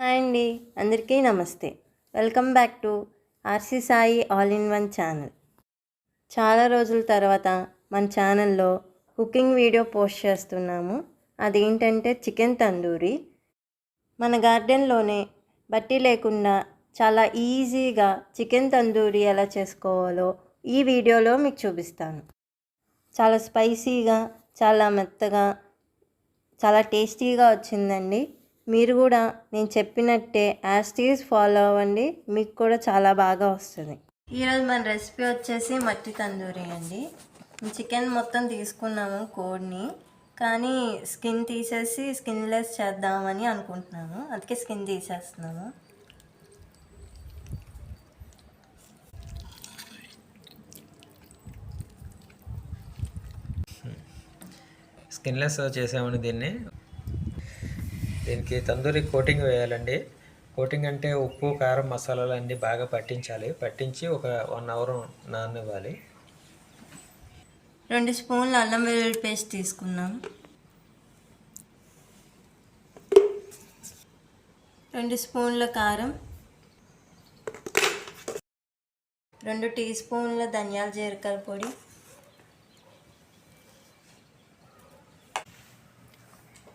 Hi అండి అందరికీ నమస్తే. Welcome back to RC Sai all in one channel. చాలా రోజుల తర్వాత మన ఛానల్లో కుకింగ్ వీడియో పోస్ట్ చేస్తున్నాము. అదేంటంటే చికెన్ తందూరి. మన గార్డెన్లోనే బట్టి లేకుండా చాలా ఈజీగా చికెన్ తందూరి ఎలా చేసుకోవాలో ఈ వీడియోలో మీకు చూపిస్తాను. చాలా స్పైసీగా చాలా మెత్తగా చాలా టేస్టీగా వచ్చిందండి. మీరు కూడా నేను చెప్పినట్టే యాస్టీస్ ఫాలో అవ్వండి. మీకు కూడా చాలా బాగా వస్తుంది. ఈరోజు మన రెసిపీ వచ్చేసి మట్టి తందూరి అండి. చికెన్ మొత్తం తీసుకున్నాము కోడిని. కానీ స్కిన్ తీసేసి స్కిన్లెస్ చేద్దామని అనుకుంటున్నాము అందుకే స్కిన్ తీసేస్తున్నాము స్కిన్లెస్ చేసామని దీన్ని. దీనికి తందూరి కోటింగ్ వేయాలండి. కోటింగ్ అంటే ఉప్పు కారం మసాలాలు అన్నీ బాగా పట్టించాలి. పట్టించి ఒక వన్ అవర్ నాననివ్వాలి. రెండు స్పూన్లు అల్లం వెల్లుల్లి పేస్ట్ తీసుకున్నాం రెండు స్పూన్ల కారం. రెండు టీ స్పూన్ల ధనియాల జీలకర్ర పొడి.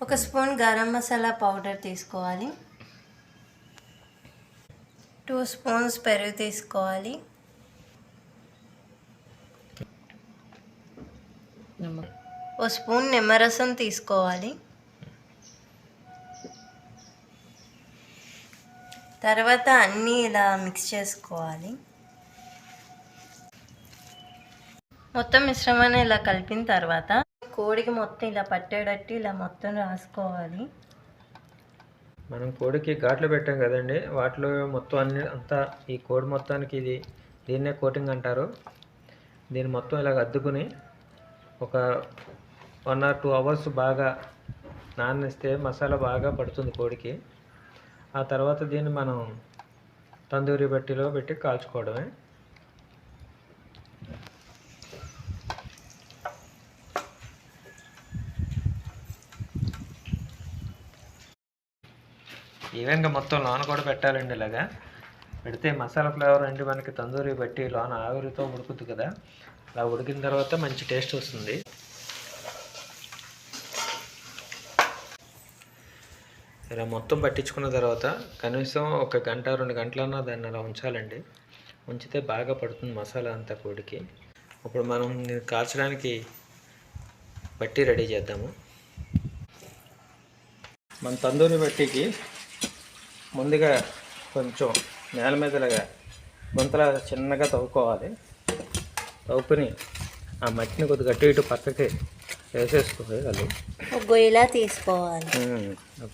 ఒక స్పూన్ గరం మసాలా పౌడర్ తీసుకోవాలి. టూ స్పూన్స్ పెరుగు తీసుకోవాలి. ఓ స్పూన్ నిమ్మరసం తీసుకోవాలి. తర్వాత అన్నీ ఇలా మిక్స్ చేసుకోవాలి. మొత్తం మిశ్రమాన్ని ఇలా కలిపిన తర్వాత కోడికి మొత్తం ఇలా పట్టేటట్టు ఇలా మొత్తం రాసుకోవాలి. మనం కోడికి ఘాట్లు పెట్టాం కదండి. వాటిలో మొత్తం అన్ని అంతా ఈ కోడి మొత్తానికి ఇది దీన్నే కోటింగ్ అంటారు. దీన్ని మొత్తం ఇలాగ అద్దుకుని ఒక వన్ ఆర్ టూ అవర్స్ బాగా నానిస్తే మసాలా బాగా పడుతుంది కోడికి. ఆ తర్వాత దీన్ని మనం తందూరి బట్టిలో పెట్టి కాల్చుకోవడమే. ఈవెన్గా మొత్తం లోన కూడా పెట్టాలండి ఇలాగా. పెడితే మసాలా ఫ్లేవర్ అండి మనకి తందూరి బట్టి లోన ఆవిరితో ఉడుకుద్ది కదా. అలా ఉడికిన తర్వాత మంచి టేస్ట్ వస్తుంది. ఇలా మొత్తం పట్టించుకున్న తర్వాత కనీసం ఒక గంట రెండు గంటలన్నా దాన్ని అలా ఉంచాలండి. ఉంచితే బాగా పడుతుంది మసాలా అంతా కూడికి ఇప్పుడు మనం కాల్చడానికి బట్టి రెడీ చేద్దాము. మన తందూరి బట్టికి ముందుగా కొంచెం నేల మీదలాగా గుంతలా చిన్నగా తవ్వుకోవాలి. తవ్వుకుని ఆ మట్టిని కొద్దిగా అటు ఇటు పక్కకి వేసేసుకోవాలి. వాళ్ళు గొయ్యిలా తీసుకోవాలి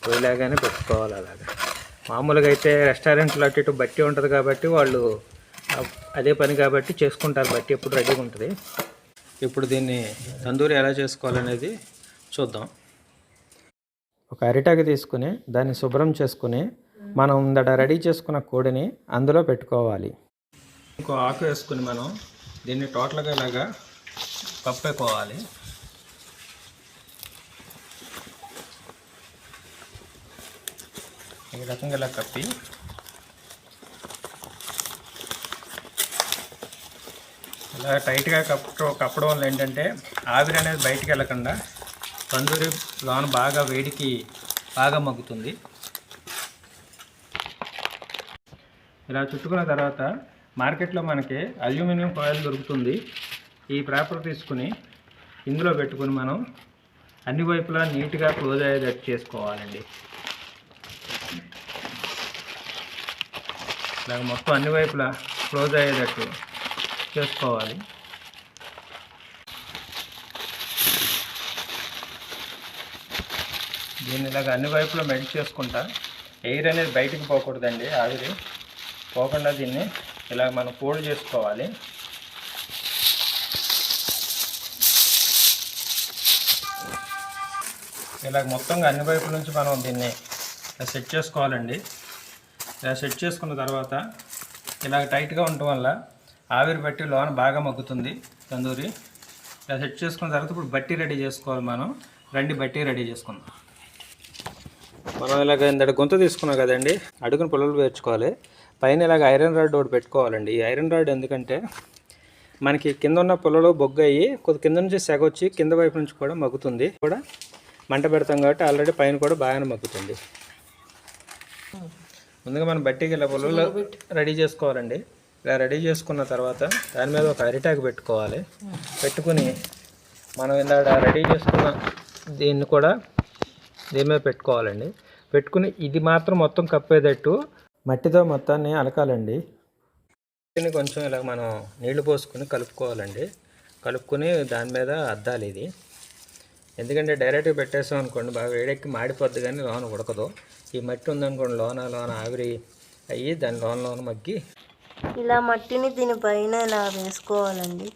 పొయ్యిలాగానే పెట్టుకోవాలి అలాగా. మామూలుగా అయితే రెస్టారెంట్లో అటు ఇటు బట్టి ఉంటుంది కాబట్టి వాళ్ళు అదే పని కాబట్టి చేసుకుంటారు. బట్టి ఎప్పుడు రెడీగా ఉంటుంది. ఇప్పుడు దీన్ని తందూరి ఎలా చేసుకోవాలనేది చూద్దాం. ఒక అరిటాకు తీసుకుని దాన్ని శుభ్రం చేసుకుని మనం ఇందట రెడీ చేసుకున్న కోడిని అందులో పెట్టుకోవాలి. ఇంకో ఆకు వేసుకుని మనం దీన్ని టోటల్గా ఇలాగా కప్పేకోవాలి. ఈ రకంగా ఇలా కప్పి ఇలా టైట్గా కప్పడం కప్పడం వల్ల ఏంటంటే ఆవిరి అనేది బయటికి వెళ్ళకుండా తందూరి లోన బాగా వేడికి బాగా మగ్గుతుంది. ఇలా చుట్టుకున్న తర్వాత మార్కెట్లో మనకి అల్యూమినియం కాయిల్ దొరుకుతుంది. ఈ పేపర్ తీసుకుని ఇందులో పెట్టుకుని మనం అన్ని వైపులా నీట్గా క్లోజ్ అయ్యేటట్టు చేసుకోవాలండి. ఇలాగ మొత్తం అన్ని వైపులా క్లోజ్ అయ్యేటట్టు చేసుకోవాలి. దీన్ని ఇలాగ అన్ని వైపులా మెల్ట్ చేసుకుంటా. ఎయిర్ అనేది బయటికి పోకూడదండి ఆవిరి. పోకుండా దీన్ని ఇలా మనం ఫోల్డ్ చేసుకోవాలి. ఇలాగ మొత్తంగా అన్ని వైపుల నుంచి మనం దీన్ని ఇలా సెట్ చేసుకోవాలండి. ఇలా సెట్ చేసుకున్న తర్వాత ఇలాగ టైట్గా ఉండటం వల్ల ఆవిరి బట్టి లోన బాగా మగ్గుతుంది తందూరి. ఇలా సెట్ చేసుకున్న తర్వాత ఇప్పుడు బట్టి రెడీ చేసుకోవాలి మనం. రండి బట్టి రెడీ చేసుకుందాం. మనం ఇలాగ ఇందడ గుంత తీసుకున్నాం కదండి. అడుగున పుల్లలు పేర్చుకోవాలి. పైన ఇలాగ ఐరన్ రాడ్ ఒకటి పెట్టుకోవాలండి. ఈ ఐరన్ రాడ్ ఎందుకంటే మనకి కింద ఉన్న పుల్లలు బొగ్గు అయ్యి కొద్ది కింద నుంచి సెగ వచ్చి కింద వైపు నుంచి కూడా మగ్గుతుంది. కూడా మంట పెడతాం కాబట్టి ఆల్రెడీ పైన కూడా బాగానే మగ్గుతుంది. ముందుగా మనం బట్టికి ఇలా పుల్లలు రెడీ చేసుకోవాలండి. ఇలా రెడీ చేసుకున్న తర్వాత దాని మీద ఒక అరిటాక్ పెట్టుకోవాలి. పెట్టుకుని మనం ఇందాక రెడీ చేసుకున్న దీన్ని కూడా దీని మీద పెట్టుకోవాలండి. పెట్టుకుని ఇది మాత్రం మొత్తం కప్పేటట్టు మట్టితో మొత్తాన్ని అలకాలండి. మట్టిని కొంచెం ఇలా మనం నీళ్ళు పోసుకుని కలుపుకోవాలండి. కలుపుకొని దాని మీద అద్దాలి ఇది. ఎందుకంటే డైరెక్ట్గా పెట్టేసాం అనుకోండి బాగా వేడెక్కి మాడిపోద్ది కానీ లోన ఉడకదు. ఈ మట్టి ఉందనుకోండి లోన లోన ఆవిరి అయ్యి దాని లోన లోన మగ్గి ఇలా మట్టిని దీనిపైన ఇలా వేసుకోవాలండి.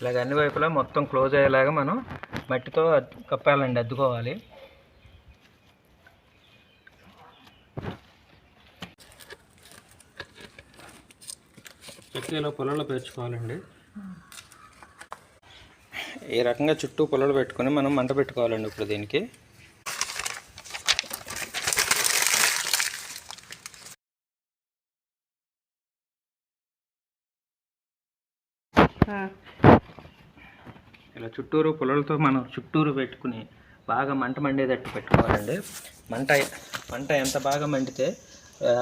ఇలాగ అన్ని వైపులా మొత్తం క్లోజ్ అయ్యేలాగా మనం మట్టితో కప్పాలండి అద్దుకోవాలి. చెట్లలో పొలంలో పేర్చుకోవాలండి. ఈ రకంగా చుట్టూ పొలాలు పెట్టుకొని మనం మంట పెట్టుకోవాలండి ఇప్పుడు దీనికి. చుట్టూరు పొలాలతో మనం చుట్టూరు పెట్టుకుని బాగా మంట మండేటట్టు పెట్టుకోవాలండి. మంట మంట ఎంత బాగా మండితే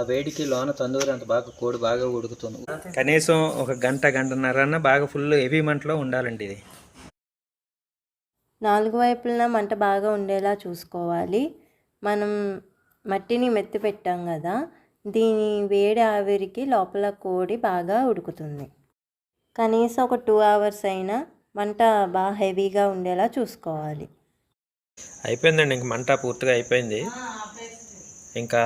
వేడికి లోన తందూరి అంత బాగా కోడి బాగా ఉడుకుతుంది. కనీసం ఒక గంట గంటన్నరన్న బాగా ఫుల్ హెవీ మంటలో ఉండాలండి ఇది. నాలుగు వైపులన మంట బాగా ఉండేలా చూసుకోవాలి. మనం మట్టిని మెత్తి పెట్టాం కదా దీని వేడి ఆవిరికి లోపల కోడి బాగా ఉడుకుతుంది. కనీసం ఒక టూ అవర్స్ అయినా మంట బాగా హెవీగా ఉండేలా చూసుకోవాలి. అయిపోయిందండి ఇంక మంట పూర్తిగా అయిపోయింది. ఇంకా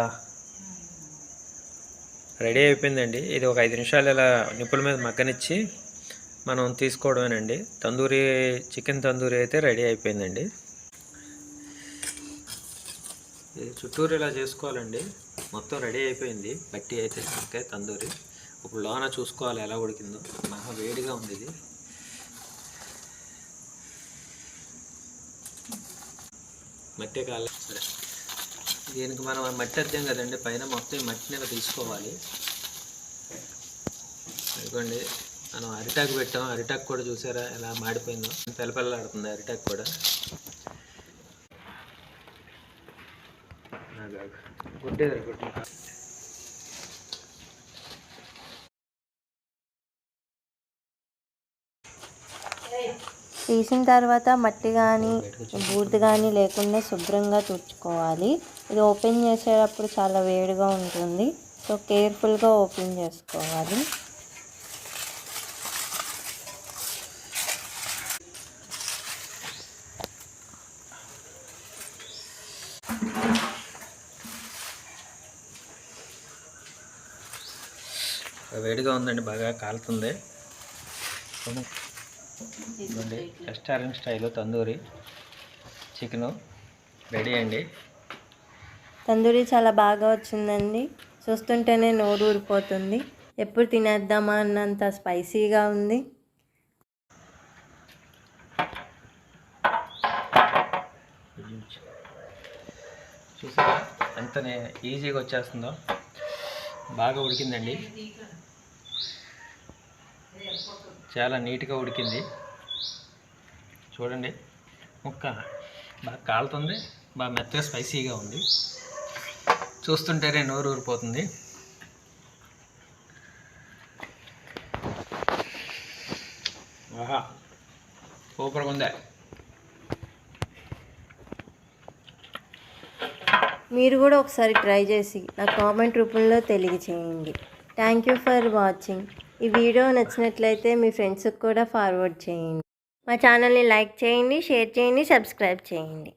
రెడీ అయిపోయిందండి. ఇది ఒక ఐదు నిమిషాలు ఇలా నిప్పుల మీద మగ్గనిచ్చి మనం తీసుకోవడమేనండి. తందూరి చికెన్ తందూరి అయితే రెడీ అయిపోయిందండి. ఇది చుట్టూరు ఇలా చేసుకోవాలండి. మొత్తం రెడీ అయిపోయింది. బట్టి అయితే తందూరి. ఇప్పుడు లోన చూసుకోవాలి ఎలా ఉడికిందో. మహా వేడిగా ఉంది ఇది. మట్టి కాల సరే. దీనికి మనం మట్టి అర్థం కదండి. పైన మొత్తం ఈ మట్టిని తీసుకోవాలి. ఇదిగోండి. మనం అరిటాకు పెట్టాం. అరిటాకు కూడా చూసారా ఎలా మాడిపోయిందో? పిల్లపిల్లలాడుతుంది అరిటాకు కూడా. గుడ్డేది గుడ్డ. తీసిన తర్వాత మట్టి కానీ బూడిద కానీ లేకుండా శుభ్రంగా తుడుచుకోవాలి. ఇది ఓపెన్ చేసేటప్పుడు చాలా వేడిగా ఉంటుంది. సో కేర్ఫుల్గా ఓపెన్ చేసుకోవాలి. వేడిగా ఉందండి బాగా కాలుతుంది. ఇదిగోండి restaurant style tandoori chicken ready అండి. తందూరి చాలా బాగా వచ్చిందండి. చూస్తుంటేనే నోరు ఊరిపోతుంది. ఎప్పుడు తినేద్దామా అన్నంత స్పైసీగా ఉంది. చూసారా? ఎంత ఈజీగా వచ్చేస్తుందో. బాగా ఉడికిందండి. చాలా నీట్గా ఉడికింది. చూడండి ముక్క బాగా కాలుతుంది బాగా మెత్తగా స్పైసీగా ఉంది. చూస్తుంటేనే నోరు ఊరిపోతుంది. ఆహా సూపర్గా ఉందా మీరు కూడా ఒకసారి ట్రై చేసి నా కామెంట్ రూపంలో తెలియచేయండి. థ్యాంక్ యూ ఫర్ వాచింగ్ ఈ వీడియో నచ్చినట్లయితే మీ ఫ్రెండ్స్కి కూడా ఫార్వర్డ్ చేయండి. మా ఛానల్ని లైక్ చేయండి షేర్ చేయండి సబ్స్క్రైబ్ చేయండి.